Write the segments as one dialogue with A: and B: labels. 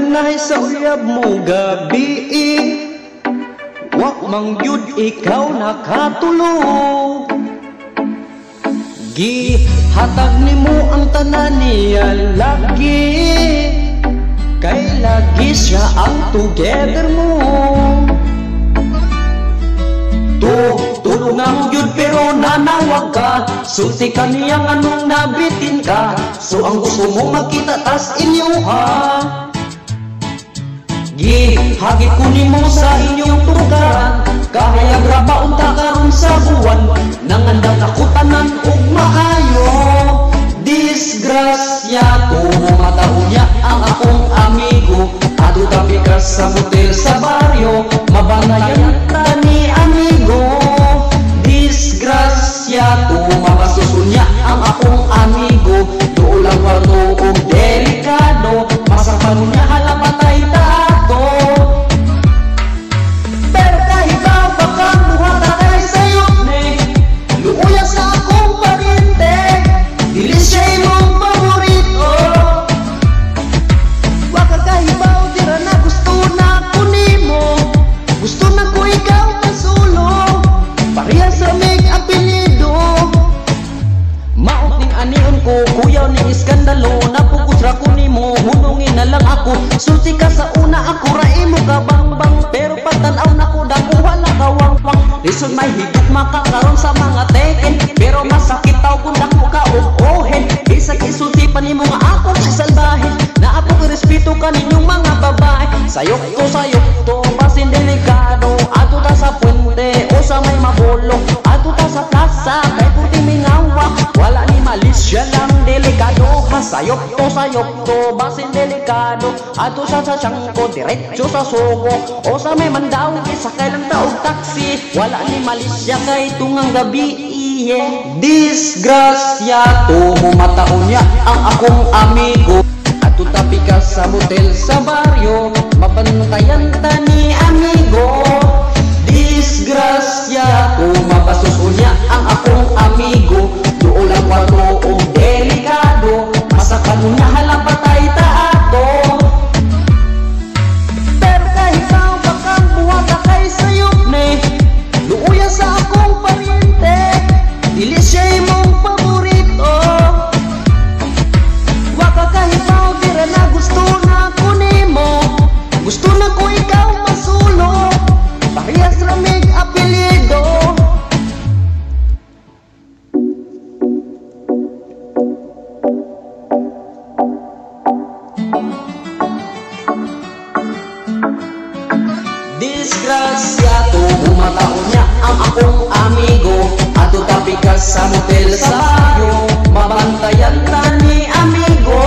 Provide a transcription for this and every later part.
A: nahay sa uyab mo gabi Wak mang yud ikaw nakatulog. Gi hatag nimo ang tanan niya lagi. Kay lagi siya ang together mo. Tu, tulungan yun pero nanawag ka. Sulti ka niyang anong nabitin ka. So ang gusto mo makita tas inyo ha hagit kunin mo sa inyong tugaran Kahayag rabaon ta karon sa buwan Nangandang takutanan ako. Sulti ka sa una ako ra imo kabangbang Pero pagtanaw na ko dako wala kawangwang. Lison may higit makakaroon sa mga teken. Pero masakit taw kung dako ka uohen Isag isulti pa nimo nga ako sa salbahe. Na ako respeto ka ninyong mga babae. Sayok to sayok to basin delikado. Ato ta sa puente o sa may mabulok Ato ta sa plaza delikado ha Sayok to sayok to basin delikado? Ato sa sa siyangko diretso sa sugo O sa may mandaw isa kay lang taog taxi. Wala ni malisya kay tungang gabi iye. Disgrasya to mumataon niya ang akong amigo. Ato tapi ka sa motel sa baryo Mabantayan ta ni amigo. Disgrasya Disgrasyato, bumataon niya ang akong amigo. Ato tabi ka sa motel sa baryo Mabantayan ta ni amigo.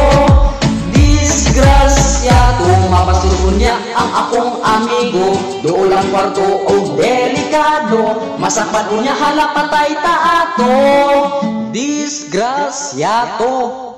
A: Disgrasyato, mapasusun niya ang akong amigo. Doolang kwarto o delikado Masakpan niya halapatay ta ato Disgrasyato